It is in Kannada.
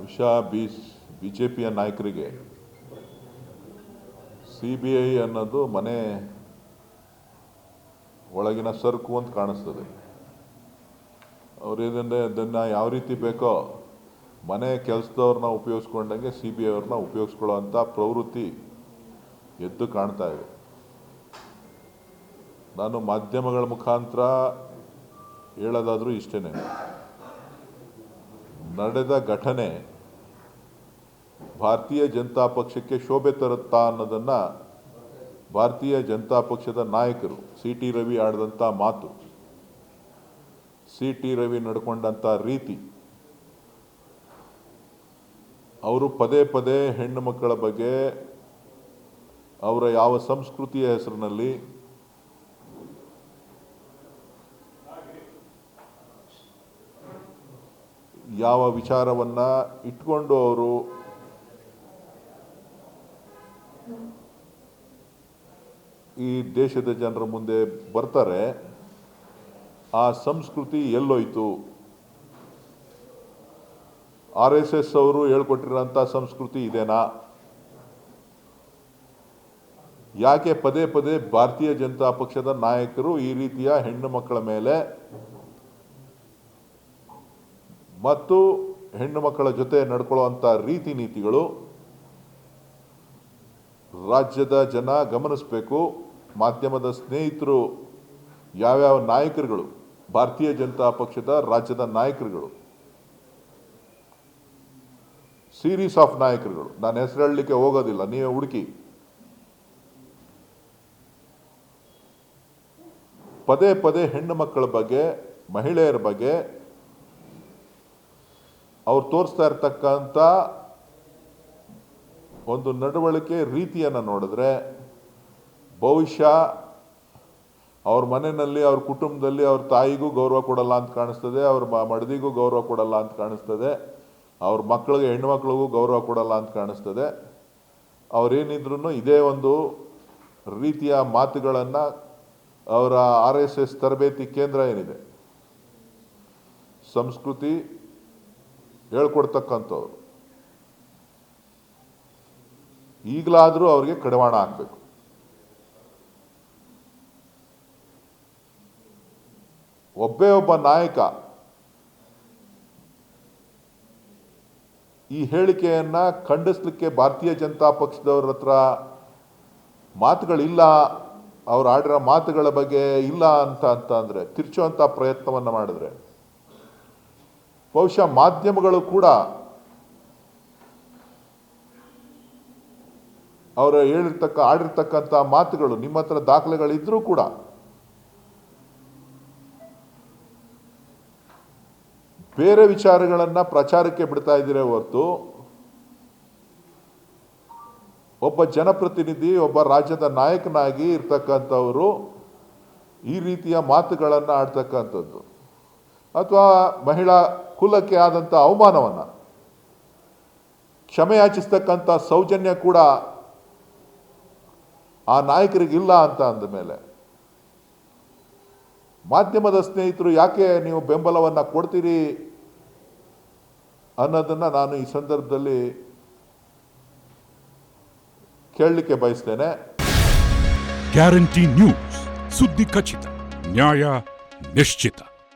ಬಹುಶಃ ಬಿ ಬಿ ಜೆ ಪಿಯ ನಾಯಕರಿಗೆ. ಸಿ ಬಿ ಐ ಅನ್ನೋದು ಮನೆ ಒಳಗಿನ ಸರ್ಕು ಅಂತ ಕಾಣಿಸ್ತದೆ. ಅವ್ರೇನಂದ್ರೆ ಅದನ್ನು ಯಾವ ರೀತಿ ಬೇಕೋ ಮನೆ ಕೆಲಸದವ್ರನ್ನ ಉಪಯೋಗಿಸ್ಕೊಂಡಂಗೆ ಸಿ ಬಿ ಐ ಅವ್ರನ್ನ ಉಪಯೋಗಿಸ್ಕೊಳ್ಳೋ ಪ್ರವೃತ್ತಿ ಎದ್ದು ಕಾಣ್ತಾ ಇದೆ. ನಾನು ಮಾಧ್ಯಮಗಳ ಮುಖಾಂತರ ಹೇಳೋದಾದರೂ ಇಷ್ಟೇ ನಡೆದ ಘಟನೆ ಭಾರತೀಯ ಜನತಾ ಪಕ್ಷಕ್ಕೆ ಶೋಭೆ ತರುತ್ತಾ ಅನ್ನೋದನ್ನು ಭಾರತೀಯ ಜನತಾ ಪಕ್ಷದ ನಾಯಕರು ಸಿ ಟಿ ರವಿ ಆಡಿದಂಥ ಮಾತು. ಸಿ ಟಿ ರವಿ ನಡ್ಕೊಂಡಂಥ ರೀತಿ. ಅವರು ಪದೇ ಪದೇ ಹೆಣ್ಣು ಮಕ್ಕಳ ಬಗ್ಗೆ ಅವರ ಯಾವ ಸಂಸ್ಕೃತಿಯ ಹೆಸರಿನಲ್ಲಿ ಯಾವ ವಿಚಾರವನ್ನು ಇಟ್ಕೊಂಡು ಅವರು ಈ ದೇಶದ ಜನರ ಮುಂದೆ ಬರ್ತಾರೆ, ಆ ಸಂಸ್ಕೃತಿ ಎಲ್ಲೋಯ್ತು. ಆರ್ ಎಸ್ ಎಸ್ ಅವರು ಹೇಳ್ಕೊಟ್ಟಿರೋಂಥ ಸಂಸ್ಕೃತಿ ಇದೇನಾ? ಯಾಕೆ ಪದೇ ಪದೇ ಭಾರತೀಯ ಜನತಾ ಪಕ್ಷದ ನಾಯಕರು ಈ ರೀತಿಯ ಹೆಣ್ಣು ಮಕ್ಕಳ ಮೇಲೆ ಮತ್ತು ಹೆಣ್ಣು ಮಕ್ಕಳ ಜೊತೆ ನಡ್ಕೊಳ್ಳುವಂಥ ರೀತಿ ನೀತಿಗಳು ರಾಜ್ಯದ ಜನ ಗಮನಿಸಬೇಕು. ಮಾಧ್ಯಮದ ಸ್ನೇಹಿತರು ಯಾವ್ಯಾವ ನಾಯಕರುಗಳು, ಭಾರತೀಯ ಜನತಾ ಪಕ್ಷದ ರಾಜ್ಯದ ನಾಯಕರುಗಳು ಸೀರೀಸ್ ಆಫ್ ನಾಯಕರುಗಳು. ನಾನು ಹೆಸರು ಹೇಳಲಿಕ್ಕೆ ಹೋಗೋದಿಲ್ಲ, ನೀವೇ ಹುಡುಕಿ. ಪದೇ ಪದೇ ಹೆಣ್ಣು ಮಕ್ಕಳ ಬಗ್ಗೆ, ಮಹಿಳೆಯರ ಬಗ್ಗೆ ಅವ್ರು ತೋರಿಸ್ತಾ ಇರ್ತಕ್ಕಂಥ ಒಂದು ನಡವಳಿಕೆ ರೀತಿಯನ್ನು ನೋಡಿದ್ರೆ ಬಹುಶಃ ಅವ್ರ ಮನೆಯಲ್ಲಿ, ಅವ್ರ ಕುಟುಂಬದಲ್ಲಿ ಅವ್ರ ತಾಯಿಗೂ ಗೌರವ ಕೊಡಲ್ಲ ಅಂತ ಕಾಣಿಸ್ತದೆ, ಅವ್ರ ಮಡದಿಗೂ ಗೌರವ ಕೊಡಲ್ಲ ಅಂತ ಕಾಣಿಸ್ತದೆ, ಅವ್ರ ಮಕ್ಕಳಿಗೆ ಹೆಣ್ಮಕ್ಳಿಗೂ ಗೌರವ ಕೊಡಲ್ಲ ಅಂತ ಕಾಣಿಸ್ತದೆ. ಅವರೇನಿದ್ರು ಇದೇ ಒಂದು ರೀತಿಯ ಮಾತುಗಳನ್ನು ಅವರ ಆರ್ ಎಸ್ ಎಸ್ ತರಬೇತಿ ಕೇಂದ್ರ ಏನಿದೆ? ಸಂಸ್ಕೃತಿ ಹೇಳ್ಕೊಡ್ತಕ್ಕಂಥವ್ರು. ಈಗಲಾದರೂ ಅವರಿಗೆ ಕಡವಾಣ ಹಾಕಬೇಕು. ಒಬ್ಬೇ ಒಬ್ಬ ನಾಯಕ ಈ ಹೇಳಿಕೆಯನ್ನ ಖಂಡಿಸ್ಲಿಕ್ಕೆ ಭಾರತೀಯ ಜನತಾ ಪಕ್ಷದವ್ರ ಹತ್ರ ಮಾತುಗಳಿಲ್ಲ, ಅವ್ರು ಆಡಿರೋ ಮಾತುಗಳ ಬಗ್ಗೆ ಇಲ್ಲ ಅಂತ ಅಂತ ಅಂದರೆ ತಿರ್ಚುವಂಥ ಪ್ರಯತ್ನವನ್ನು ಮಾಡಿದ್ರೆ ಬಹುಶಃ ಮಾಧ್ಯಮಗಳು ಕೂಡ ಅವರು ಹೇಳಿರ್ತಕ್ಕ, ಆಡಿರ್ತಕ್ಕಂಥ ಮಾತುಗಳು ನಿಮ್ಮ ಹತ್ರ ದಾಖಲೆಗಳಿದ್ರೂ ಕೂಡ ಬೇರೆ ವಿಚಾರಗಳನ್ನು ಪ್ರಚಾರಕ್ಕೆ ಬಿಡ್ತಾ ಇದ್ದೀರೇ ಹೊರತು ಒಬ್ಬ ಜನಪ್ರತಿನಿಧಿ, ಒಬ್ಬ ರಾಜ್ಯದ ನಾಯಕನಾಗಿ ಇರ್ತಕ್ಕಂಥವರು ಈ ರೀತಿಯ ಮಾತುಗಳನ್ನು ಆಡ್ತಕ್ಕಂಥದ್ದು. ಅಥವಾ ಮಹಿಳಾ ಕುಲಕ್ಕೆ ಆದಂಥ ಅವಮಾನವನ್ನು ಕ್ಷಮೆಯಾಚಿಸ್ತಕ್ಕಂಥ ಸೌಜನ್ಯ ಕೂಡ ಆ ನಾಯಕರಿಗಿಲ್ಲ ಅಂತ ಅಂದ ಮೇಲೆ, ಮಾಧ್ಯಮದ ಸ್ನೇಹಿತರು ಯಾಕೆ ನೀವು ಬೆಂಬಲವನ್ನು ಕೊಡ್ತೀರಿ ಅನ್ನೋದನ್ನು ನಾನು ಈ ಸಂದರ್ಭದಲ್ಲಿ ಕೇಳಲಿಕ್ಕೆ ಬಯಸ್ತೇನೆ. ಗ್ಯಾರಂಟಿ ನ್ಯೂಸ್, ಸುದ್ದಿ ಖಚಿತ, ನ್ಯಾಯ ನಿಶ್ಚಿತ.